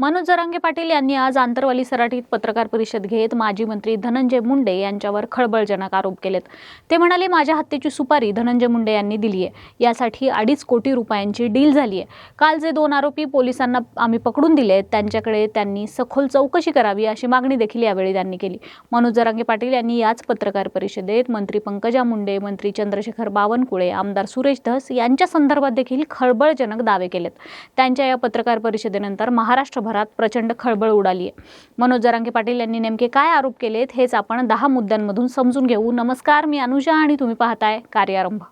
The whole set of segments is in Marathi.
मनोज जरांगे पाटील यांनी आज आंतरवाली सराठीत पत्रकार परिषद घेत माजी मंत्री धनंजय मुंडे यांच्यावर खळबळजनक आरोप केलेत. ते म्हणाले माझ्या हत्येची सुपारी धनंजय मुंडे यांनी दिली आहे यासाठी अडीच कोटी रुपयांची डील झाली आहे काल जे दोन आरोपी पोलिसांना आम्ही पकडून दिले त्यांच्याकडे त्यांनी सखोल चौकशी करावी अशी मागणी देखील यावेळी त्यांनी केली. मनोज जरांगे पाटील यांनी याच पत्रकार परिषदेत मंत्री पंकजा मुंडे मंत्री चंद्रशेखर बावनकुळे आमदार सुरेश धस यांच्या संदर्भात देखील खळबळजनक दावे केलेत. त्यांच्या या पत्रकार परिषदेनंतर देशभरात प्रचंड खळबळ उडाली आहे. मनोज जरांगे पाटील यांनी नेमके काय आरोप केलेत हेच आपण दहा मुद्द्यांमधून समजून घेऊ. नमस्कार मी अनुजा आणि तुम्ही पाहताय कार्यारंभ.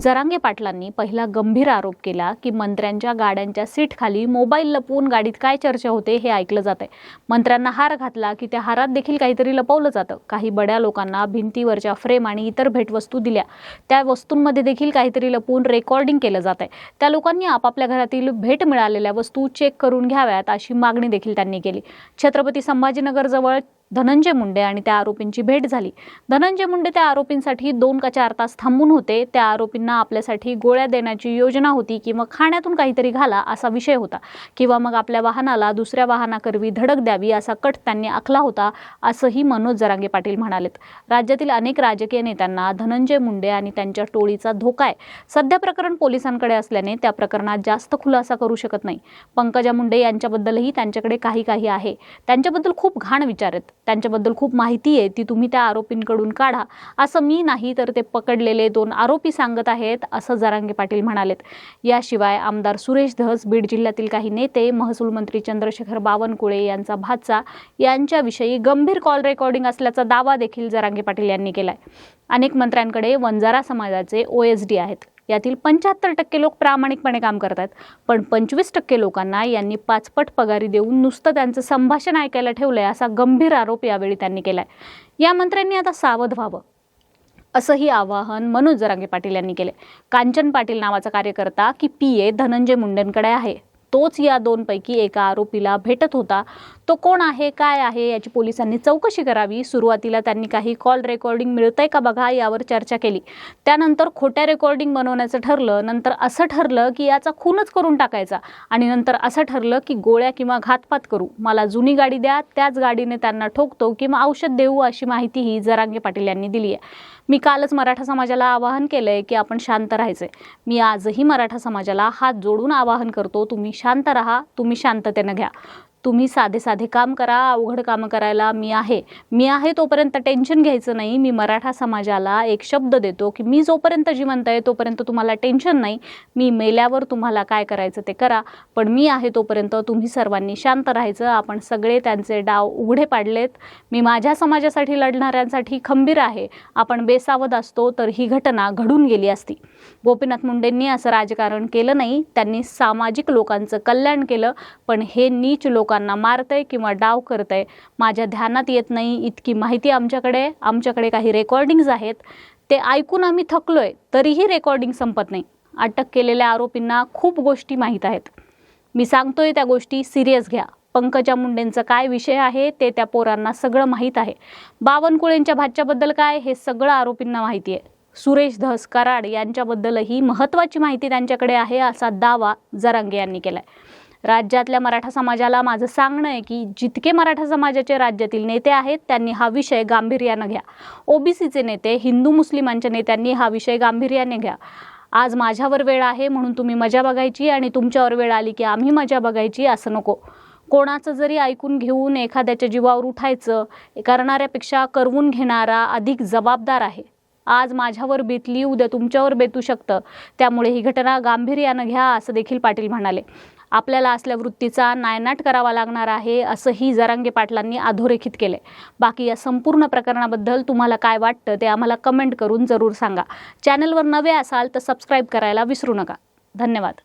जरांगे पाटलांनी पहिला गंभीर आरोप केला की मंत्र्यांच्या गाड्यांच्या सीटखाली मोबाईल लपवून गाडीत काय चर्चा होते हे ऐकलं जातंय. मंत्र्यांना हार घातला की त्या हारात देखील काहीतरी लपवलं जातं. काही बड्या लोकांना भिंतीवरच्या फ्रेम आणि इतर भेटवस्तू दिल्या. त्या वस्तूंमध्ये देखील काहीतरी लपवून रेकॉर्डिंग केलं जात आहे त्या लोकांनी आपापल्या घरातील भेट मिळालेल्या वस्तू चेक करून घ्याव्यात अशी मागणी देखील त्यांनी केली. छत्रपती संभाजीनगरजवळ धनंजय मुंडे आणि त्या आरोपींची भेट झाली. धनंजय मुंडे त्या आरोपींसाठी दोन का चार तास थांबून होते. त्या आरोपींना आपल्यासाठी गोळ्या देण्याची योजना होती किंवा खाण्यातून काहीतरी घाला असा विषय होता किंवा मग आपल्या वाहनाला दुसऱ्या वाहनाकरवी धडक द्यावी असा कट त्यांनी आखला होता असंही मनोज जरांगे पाटील म्हणालेत. राज्यातील अनेक राजकीय नेत्यांना धनंजय मुंडे आणि त्यांच्या टोळीचा धोका आहे. सध्या प्रकरण पोलिसांकडे असल्याने त्या प्रकरणात जास्त खुलासा करू शकत नाही. पंकजा मुंडे यांच्याबद्दलही त्यांच्याकडे काही काही आहे. त्यांच्याबद्दल खूप घाण विचार आहेत. त्यांच्याबद्दल खूप माहिती आहे ती तुम्ही त्या आरोपींकडून काढा. असं मी नाही तर ते पकडलेले दोन आरोपी सांगत आहेत असं जरांगे पाटील म्हणालेत. याशिवाय आमदार सुरेश धस बीड जिल्ह्यातील काही नेते महसूल मंत्री चंद्रशेखर बावनकुळे यांचा भाचा यांच्याविषयी गंभीर कॉल रेकॉर्डिंग असल्याचा दावा देखील जरांगे पाटील यांनी केलाय. अनेक मंत्र्यांकडे वंजारा समाजाचे ओ एस डी आहेत. यातील पंच्याहत्तर टक्के लोक प्रामाणिकपणे काम करतात. पण पंचवीस टक्के लोकांना यांनी पाचपट पगारी देऊन नुसतं त्यांचं संभाषण ऐकायला ठेवलं आहे असा गंभीर आरोप यावेळी त्यांनी केला आहे या मंत्र्यांनी आता सावध व्हावं असंही आवाहन मनोज जरांगे पाटील यांनी केले कांचन पाटील नावाचा कार्यकर्ता की पी ए धनंजय मुंडेंकडे आहे. तोच या दोनपैकी एका आरोपीला भेटत होता. तो कोण आहे काय आहे याची पोलिसांनी चौकशी करावी. सुरुवातीला त्यांनी काही कॉल रेकॉर्डिंग मिळतंय का बघा यावर चर्चा केली. त्यानंतर खोट्या रेकॉर्डिंग बनवण्याचं ठरलं. नंतर असं ठरलं की याचा खूनच करून टाकायचा. आणि नंतर असं ठरलं की गोळ्या किंवा घातपात करू. मला जुनी गाडी द्या त्याच गाडीने त्यांना ठोकतो किंवा औषध देऊ अशी माहितीही जरांगे पाटील यांनी दिली आहे मी कालच मराठा समाजाला आवाहन केलंय की आपण शांत राहायचंय. मी आजही मराठा समाजाला हात जोडून आवाहन करतो तुम्ही शांत राहा तुम्ही शांततेनं घ्या. तुम्ही साधे साधे काम करा अवघड कामं करायला मी आहे. मी आहे तोपर्यंत टेन्शन घ्यायचं नाही. मी मराठा समाजाला एक शब्द देतो की मी जोपर्यंत जिवंत आहे तोपर्यंत तुम्हाला टेन्शन नाही. मी मेल्यावर तुम्हाला काय करायचं ते करा. पण मी आहे तोपर्यंत तुम्ही सर्वांनी शांत राहायचं. आपण सगळे त्यांचे डाव उघडे पाडलेत. मी माझ्या समाजासाठी लढणाऱ्यांसाठी खंबीर आहे. आपण बेसावध असतो तर ही घटना घडून गेली असती. गोपीनाथ मुंडेंनी असं राजकारण केलं नाही. त्यांनी सामाजिक लोकांचं कल्याण केलं. पण हे नीच लोक लोकांना मारतंय किंवा डाव करतंय माझ्या ध्यानात येत नाही इतकी माहिती आमच्याकडे आमच्याकडे काही रेकॉर्डिंग्ज आहेत. ते ऐकून आम्ही थकलोय तरीही रेकॉर्डिंग संपत नाही. अटक केलेल्या आरोपींना खूप गोष्टी माहीत आहेत. मी सांगतोय त्या गोष्टी सिरियस घ्या. पंकजा मुंडेंचा काय विषय आहे ते त्या पोरांना सगळं माहीत आहे. बावनकुळेंच्या भाच्याबद्दल काय हे सगळं आरोपींना माहिती आहे. सुरेश धस कराड यांच्याबद्दलही महत्त्वाची माहिती त्यांच्याकडे आहे असा दावा जरांगे यांनी केला आहे राज्यातल्या मराठा समाजाला माझं सांगणं आहे की जितके मराठा समाजाचे राज्यातील नेते आहेत त्यांनी हा विषय गांभीर्यानं घ्या. ओबीसीचे नेते हिंदू मुस्लिमांच्या नेत्यांनी हा विषय गांभीर्याने घ्या. आज माझ्यावर वेळ आहे म्हणून तुम्ही मजा बघायची आणि तुमच्यावर वेळ आली की आम्ही मजा बघायची असं नको. कोणाचं जरी ऐकून घेऊन एखाद्याच्या जीवावर उठायचं करणाऱ्यापेक्षा करवून घेणारा अधिक जबाबदार आहे. आज माझ्यावर बेतली उद्या तुमच्यावर बेतू शकतं. त्यामुळे ही घटना गांभीर्यानं घ्या असं देखील पाटील म्हणाले. आपल्याला असल्या वृत्तीचा नायनाट करावा लागणार आहे असंही जरांगे पाटलांनी अधोरेखित केले बाकी या संपूर्ण प्रकरणाबद्दल तुम्हाला काय वाटतं ते आम्हाला कमेंट करून जरूर सांगा. चॅनलवर नवे असाल तर सबस्क्राईब करायला विसरू नका. धन्यवाद.